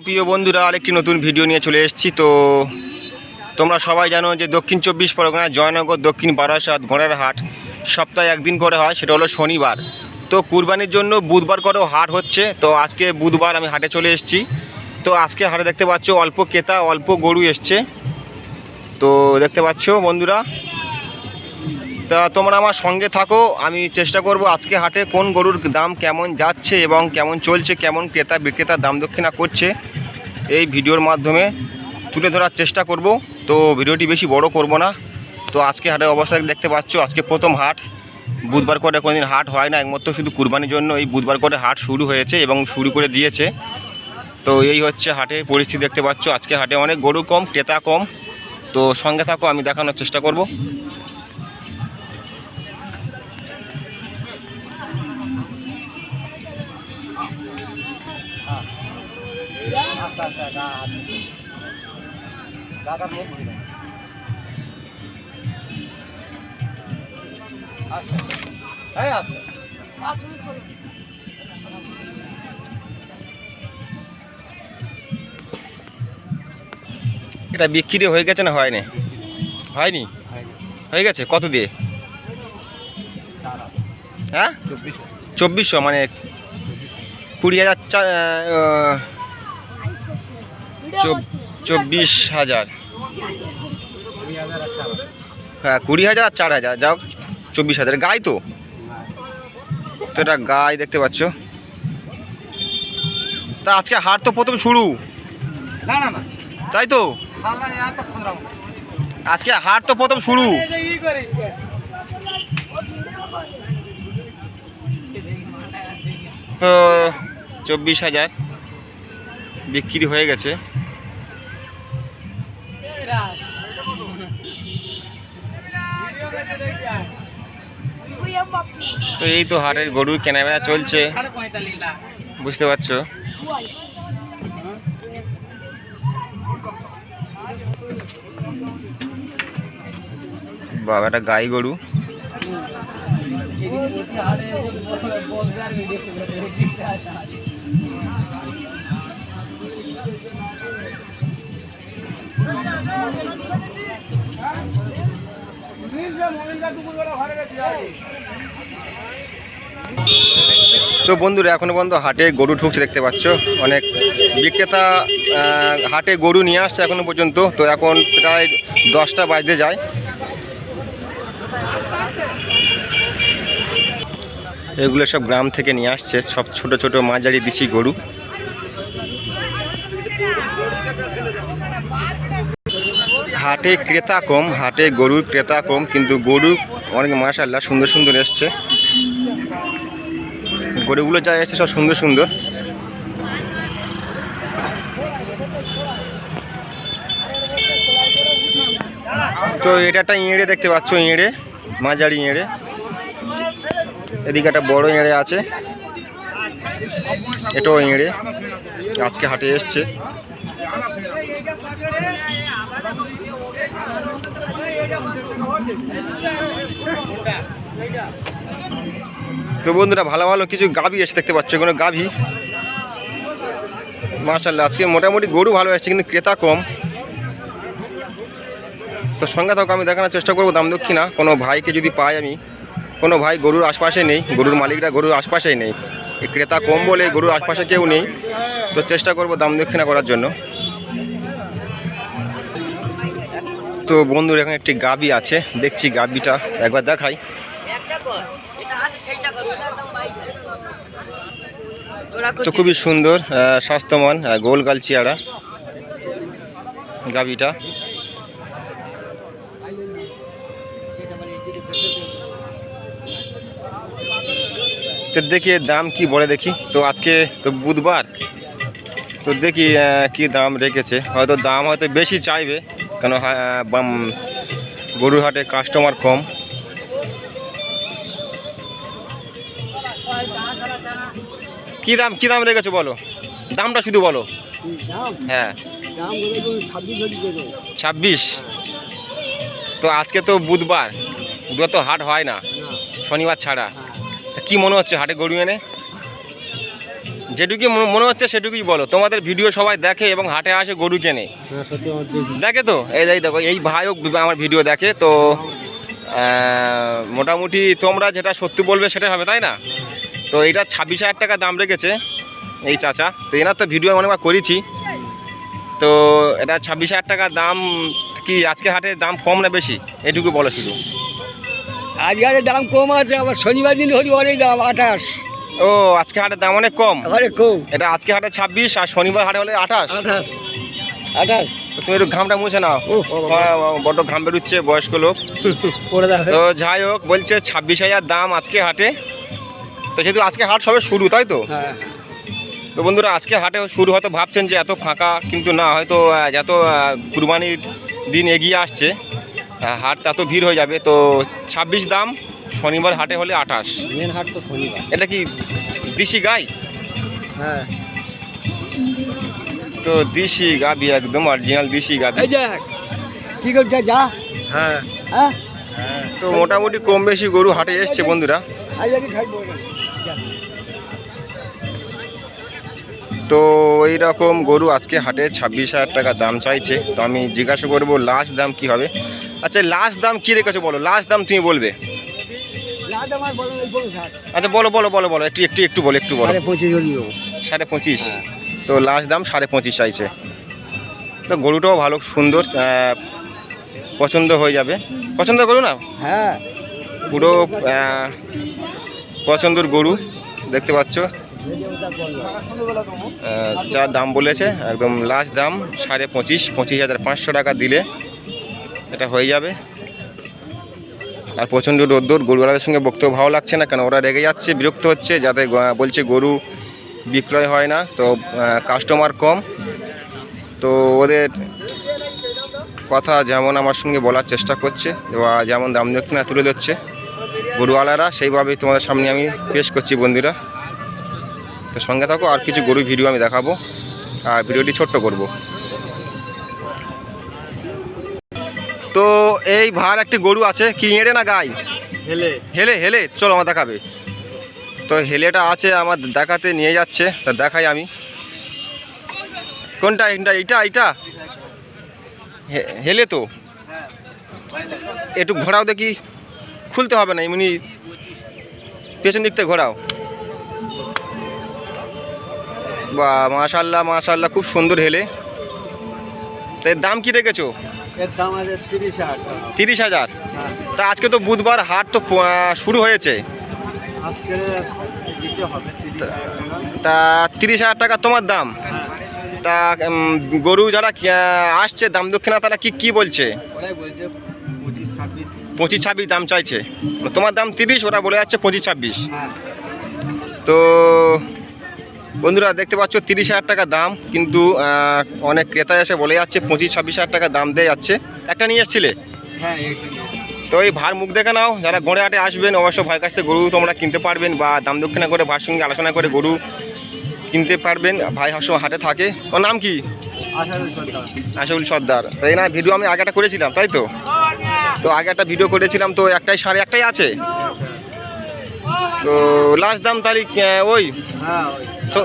প্রিয় বন্ধুরা, আরেকটি নতুন ভিডিও নিয়ে চলে এসেছি। তো তোমরা সবাই জানো যে দক্ষিণ চব্বিশ পরগনা, জয়নগর, দক্ষিণ বারাসাত, ঘোড়ার হাট সপ্তাহে একদিন করে হয়, সেটা হলো শনিবার। তো কুরবানির জন্য বুধবার করেও হাট হচ্ছে, তো আজকে বুধবার আমি হাটে চলে এসেছি। তো আজকে হাটে দেখতে পাচ্ছ অল্প ক্রেতা, অল্প গরু এসছে। তো দেখতে পাচ্ছ বন্ধুরা তা তোমরা আমার সঙ্গে থাকো, আমি চেষ্টা করব আজকে হাটে কোন গরুর দাম কেমন যাচ্ছে এবং কেমন চলছে, কেমন ক্রেতা বিক্রেতা দাম দক্ষিণা করছে, এই ভিডিওর মাধ্যমে তুলে ধরার চেষ্টা করব। তো ভিডিওটি বেশি বড় করব না। তো আজকে হাটের অবস্থা দেখতে পাচ্ছ, আজকে প্রথম হাট। বুধবার করে কোনোদিন হাট হয় না, একমাত্র শুধু কুরবানির জন্য এই বুধবার করে হাট শুরু হয়েছে এবং শুরু করে দিয়েছে। তো এই হচ্ছে হাটের পরিস্থিতি দেখতে পাচ্ছ, আজকে হাটে অনেক গরু কম, ক্রেতা কম। তো সঙ্গে থাকো, আমি দেখানোর চেষ্টা করব। এটা বিক্রি হয়ে গেছে না হয়নি? হয়নি? হয়ে গেছে? কত দিয়ে? হ্যাঁ? চব্বিশশো। মানে কুড়ি হাজার চব্বিশ হাজার। হ্যাঁ কুড়ি হাজার আর চার হাজার। যাও চব্বিশ হাজার। গাই তো। তো এটা গাই দেখতে পাচ্ছ। তা আজকে হাট তো প্রথম শুরু। তাই তো? আজকে হাট তো প্রথম শুরু। তো চব্বিশ হাজার বিক্রি হয়ে গেছে। তো এই তো হাটের গরুর কেনাবেচা চলছে। বুঝতে পারছ? বাবা একটা গাই গরু। তো বন্ধুরা, এখনও পর্যন্ত হাটে গরু ঢুকছে, দেখতে পাচ্ছ। অনেক বিক্রেতা হাটে গরু নিয়ে আসছে এখনও পর্যন্ত। তো এখন প্রায় দশটা বাজতে যায়। এগুলো সব গ্রাম থেকে নিয়ে আসছে। সব ছোট ছোট মাঝারি দিশি গরু। হাটে ক্রেতা কম, হাটে গরুর ক্রেতা কম, কিন্তু গরু অনেক মাসাল্লাহ সুন্দর সুন্দর এসছে। গরুগুলো যা এসছে সব সুন্দর সুন্দর। তো এটা একটা ইঁড়ে দেখতে পাচ্ছ, ইঁড়ে, মাঝারি ইঁড়ে। এদিকে একটা বড় ইঁড়ে আছে। এটাও ইঁড়ে, আজকে হাটে এসছে। তো বন্ধুরা, ভালো ভালো কিছু গাভী এসে দেখতে পাচ্ছ কোনো গাভী। মার্শাল্লাহ আজকে মোটামুটি গরু ভালো এসেছে, কিন্তু ক্রেতা কম। তো সঙ্গে থাকো, আমি দেখানোর চেষ্টা করব দাম দক্ষিণা। কোনো ভাইকে যদি পাই আমি, কোনো ভাই গরুর আশপাশে নেই, গরুর মালিকরা গরুর আশপাশেই নেই। ক্রেতা কম বলে গরুর আশপাশে কেউ নেই, তো চেষ্টা করব দাম দক্ষিণা করার জন্য। তো বন্ধুর এখানে একটি গাবি আছে দেখছি গাবিটা একবার দেখাই। তো খুবই সুন্দর স্বাস্থ্যমান গোল গাল চেয়ারা গাবিটা। তো দেখি দাম কি বলে দেখি। তো আজকে তো বুধবার তো দেখি কি দাম রেখেছে। হয়তো দাম হয়তো বেশি চাইবে। কেন গরুর হাটে কাস্টমার কম। কি দাম কি দাম রেখেছো বলো? দামটা শুধু বলো। হ্যাঁ। ছাব্বিশ। তো আজকে তো বুধবার বুধবার তো হাট হয় না, শনিবার ছাড়া। তা কি মনে হচ্ছে হাটে গরু এনে? যেটুকু মনে- মনে হচ্ছে সেটুকুই বলো। তোমাদের ভিডিও সবাই দেখে এবং হাটে আসে গরু কেনে। হ্যাঁ দেখি তো? এই এই দেখো এই ভাইও আমার ভিডিও দেখে তো মোটামুটি তোমরা যেটা সত্যি বলবে সেটা হবে তাই না? তো এটা ছাব্বিশ হাজার টাকা দাম রেখেছে এই চাচা। তো এনার তো ভিডিও অনেকবার করেছি। তো এটা ছাব্বিশ হাজার টাকা দাম কি আজকে হাটে দাম কম না বেশি? এটুকু বলো শুধু। আজকাল দাম কম আছে আবার শনিবার দিন হরি অনেক দাম আঠাশ। ও আজকে হাটের দাম অনেক কম। অনেক কম। এটা আজকে হাটে ছাব্বিশ আর শনিবার হাটে হলে আঠাশ। আঠাশ। আঠাশ। তুমি একটু ঘামটা মুছে নাও। বড্ড ঘাম বেরোচ্ছে বয়স্ক লোক। তো যাই হোক বলছে ছাব্বিশ হাজার দাম আজকে হাটে। তো যেহেতু আজকে হাট সবে শুরু তাই তো? হ্যাঁ। তো বন্ধুরা আজকে হাটে শুরু হয়তো ভাবছেন যে এত ফাঁকা কিন্তু না হয়তো যত কুরবানির দিন এগিয়ে আসছে হাট এত ভিড় হয়ে যাবে। তো ছাব্বিশ দাম শনিবার হাটে হলে আঠাশ মেন হাট তো শনিবার। এটা কি দিশি গাই? হ্যাঁ। তো দিশি গাবি একদম অরিজিনাল দিশি গাবি। কি করছে যা। হ্যাঁ। হ্যাঁ? তো মোটামুটি কম বেশি গরু হাটে এসছে বন্ধুরা। তো এই রকম গরু আজকে হাটে ছাব্বিশ হাজার টাকা দাম চাইছে। তো আমি জিজ্ঞাসা করব লাস্ট দাম কি হবে? আচ্ছা লাস্ট দাম কী রেখেছো বলো? লাস্ট দাম তুমি বলবে। আচ্ছা বলো বলো বলো বলো একটু একটু একটু বলো একটু বলো। সাড়ে পঁচিশ হ্যাঁ। তো লাস্ট দাম সাড়ে পঁচিশ চাইছে। তো গরুটাও ভালো সুন্দর পছন্দ হয়ে যাবে। পছন্দ করু না? হ্যাঁ। পুরো পছন্দর গরু দেখতে পাচ্ছ। যা দাম বলেছে একদম লাস্ট দাম সাড়ে পঁচিশ পঁচিশ হাজার পাঁচশো টাকা দিলে এটা হয়ে যাবে। আর প্রচণ্ড রোদ্দুর গরুওয়ালাদের সঙ্গে বক্তব্য ভালো লাগছে না, কেন ওরা রেগে যাচ্ছে, বিরক্ত হচ্ছে, যাতে বলছে গরু বিক্রয় হয় না, তো কাস্টমার কম। তো ওদের কথা যেমন আমার সঙ্গে বলার চেষ্টা করছে, বা যেমন দাম দক্ষিণা তুলে দিচ্ছে গরুওয়ালারা, সেইভাবেই তোমাদের সামনে আমি পেশ করছি বন্ধুরা। তো সঙ্গে থাকো, আর কিছু গরু ভিডিও আমি দেখাবো, আর ভিডিওটি ছোট্ট করব। তো এই ভার একটি গরু আছে কি এঁড়ে না গাই? হেলে। হেলে হেলে। চলো আমার দেখাবে। তো হেলেটা আছে আমার দেখাতে নিয়ে যাচ্ছে তা দেখাই আমি। কোনটা এটা এটা এইটা? হে- হেলে তো? একটু ঘোরাও দেখি। খুলতে হবে না এমনি পেছন দিক থেকে ঘোরাও। বা মাশাল্লাহ মাশাল্লাহ খুব সুন্দর হেলে। তো এর দাম কি রেখেছো? এর দাম আছে তিরিশ হাজার তিরিশ হাজার? হ্যাঁ। তা আজকে তো বুধবার হাট তো শুরু হয়েছে। আজকে দিতে হবে তা তিরিশ হাজার টাকা তোমার দাম? হ্যাঁ। তা গরু যারা আসছে দাম দক্ষিণা তারা কি কি বলছে? পঁচিশ ছাব্বিশ দাম চাইছে। তোমার দাম তিরিশ ওরা বলে যাচ্ছে পঁচিশ ছাব্বিশ। হ্যাঁ। তো বন্ধুরা দেখতে পাচ্ছ তিরিশ হাজার টাকা দাম কিন্তু অনেক ক্রেতা এসে বলে যাচ্ছে পঁচিশ ছাব্বিশ হাজার টাকা দাম দিয়ে যাচ্ছে। একটা নিয়ে এসছিলে? হ্যাঁ তো এই ভার মুখ দেখে নাও যারা গোড়ে হাটে আসবেন অবশ্য ভাইয়ের কাছ থেকে গরু তোমরা কিনতে পারবেন বা দাম দক্ষিণা করে ভার সঙ্গে আলোচনা করে গরু কিনতে পারবেন ভাই সবসময় হাটে থাকে। ওর নাম কি? আশাউল সর্দার। তো এই না ভিডিও আমি আগে একটা করেছিলাম তাই তো? তো আগে একটা ভিডিও করেছিলাম তো একটাই সাড়ে একটাই আছে? তো লাস্ট দাম তারিখ ওই? হ্যাঁ ওই। তো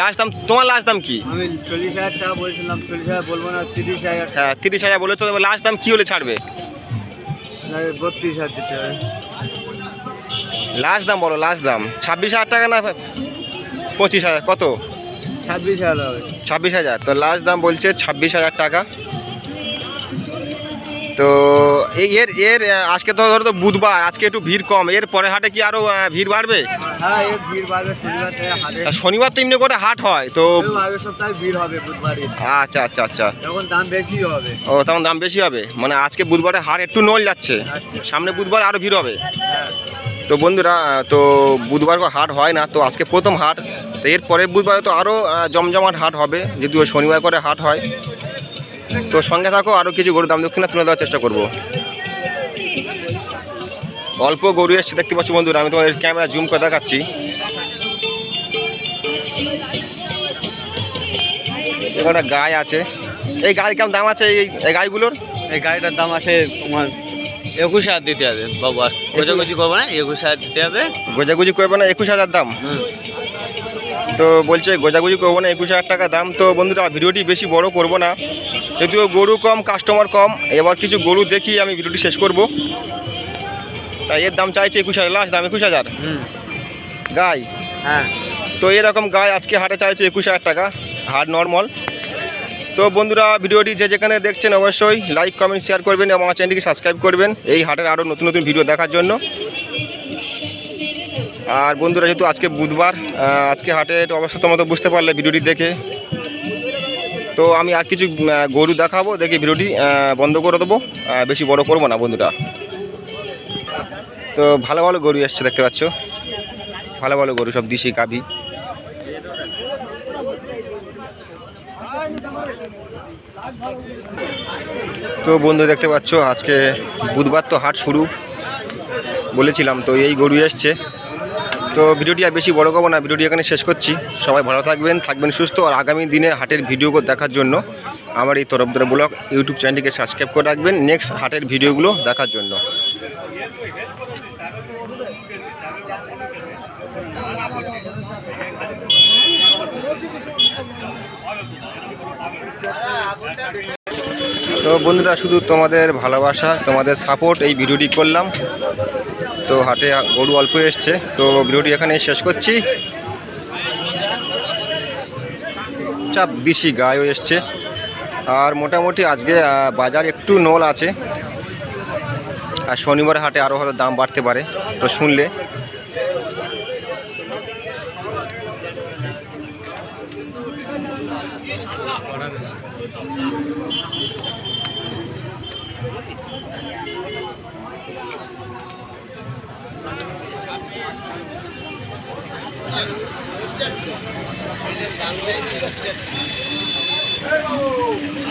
লাস্ট দাম তোমার লাস্ট দাম কি? আমি চল্লিশ হাজার টাকা বলছিলাম চল্লিশ হাজার বলব না তিরিশ হাজার। হ্যাঁ তিরিশ হাজার বলে তো লাস্ট দাম কি হলে ছাড়বে? বত্রিশ হাজার দিতে হবে। লাস্ট দাম বলো লাস্ট দাম। ছাব্বিশ হাজার টাকা না পঁচিশ হাজার? কত? ছাব্বিশ হাজার হবে। ছাব্বিশ হাজার। তো লাস্ট দাম বলছে ছাব্বিশ হাজার টাকা। তো এই এর এর আজকে তো ধরো তো বুধবার আজকে একটু ভিড় কম। এর পরে হাটে কি আহ, ভিড় বাড়বে? হ্যাঁ এর ভিড় বাড়বে শনিবার তো এমনি করে হাট হয় তো আগের সপ্তাহে ভিড় হবে বুধবারে আচ্ছা আচ্ছা আচ্ছা। তখন দাম বেশি হবে। ও তখন দাম বেশি হবে। মানে আজকে বুধবারে হাট একটু নল যাচ্ছে। সামনে বুধবার আরও ভিড় হবে। হ্যাঁ। তো বন্ধুরা তো বুধবার হাট হয় না তো আজকে প্রথম হাট। তো এর পরের বুধবারে তো আরও জমজমাট হাট হবে যদিও শনিবার করে হাট হয়। তো সঙ্গে থাকো আরও কিছু গরু দাম দক্ষিণা তুলে দেওয়ার চেষ্টা করব। অল্প গরু এসছে দেখতে পাচ্ছ বন্ধুরা আমি তোমাদের ক্যামেরা জুম করে দেখাচ্ছি। এখানে একটা গায়ে আছে। এই গায়ে কেমন দাম আছে এই গাইগুলোর? এই গাড়িটার দাম আছে তোমার একুশ হাজার দিতে হবে বাবা গোজাগুজি করব না একুশ হাজার দিতে হবে। গোজাগুজি করবে না একুশ হাজার দাম? তো বলছে গোজাগুজি করব না একুশ হাজার টাকা দাম। তো বন্ধুরা ভিডিওটি বেশি বড় করব না। যদিও গরু কম কাস্টমার কম এবার কিছু গরু দেখি আমি ভিডিওটি শেষ করব। তাই এর দাম চাইছে একুশ হাজার লাস্ট দাম একুশ হাজার। গাই। হ্যাঁ। তো এরকম গায়ে আজকে হাটে চাইছে একুশ হাজার টাকা হাট নর্মাল তো বন্ধুরা ভিডিওটি যে যেখানে দেখছেন অবশ্যই লাইক কমেন্ট শেয়ার করবেন এবং আমার চ্যানেলটিকে সাবস্ক্রাইব করবেন। এই হাটের আরও নতুন নতুন ভিডিও দেখার জন্য। আর বন্ধুরা যেহেতু আজকে বুধবার আজকে হাটের অবস্থা মতো বুঝতে পারলে ভিডিওটি দেখে। তো আমি আর কিছু গরু দেখাবো, দেখে ভিডিওটি বন্ধ করে দেবো। বেশি বড় করব না বন্ধুরা। তো ভালো ভালো গরু এসছে, দেখতে পাচ্ছ। ভালো ভালো গরু, সব দিশি, গাভি। তো বন্ধু, দেখতে পাচ্ছ, আজকে বুধবার তো হাট শুরু। বলেছিলাম তো, এই গরু এসছে। তো ভিডিওটি আর বেশি বড় করব না, ভিডিওটি এখানে শেষ করছি। সবাই ভালো থাকবেন থাকবেন সুস্থ, আর আগামী দিনে হাটের ভিডিও দেখার জন্য আমার এই তরফদার ব্লগ ইউটিউব চ্যানেলটিকে সাবস্ক্রাইব করে রাখবেন নেক্সট হাটের ভিডিওগুলো দেখার জন্য। তো বন্ধুরা, শুধু তোমাদের ভালোবাসা, তোমাদের সাপোর্ট এই ভিডিওটি করলাম। তো হাটে গরু অল্প এসছে। তো ভিডিওটি এখানে শেষ করছি। চাপ বেশি গায়েও এসছে। আর মোটামুটি আজকে বাজার একটু নল আছে। আর শনিবার হাটে আরও হয়তো দাম বাড়তে পারে, তো শুনলে। Let's go.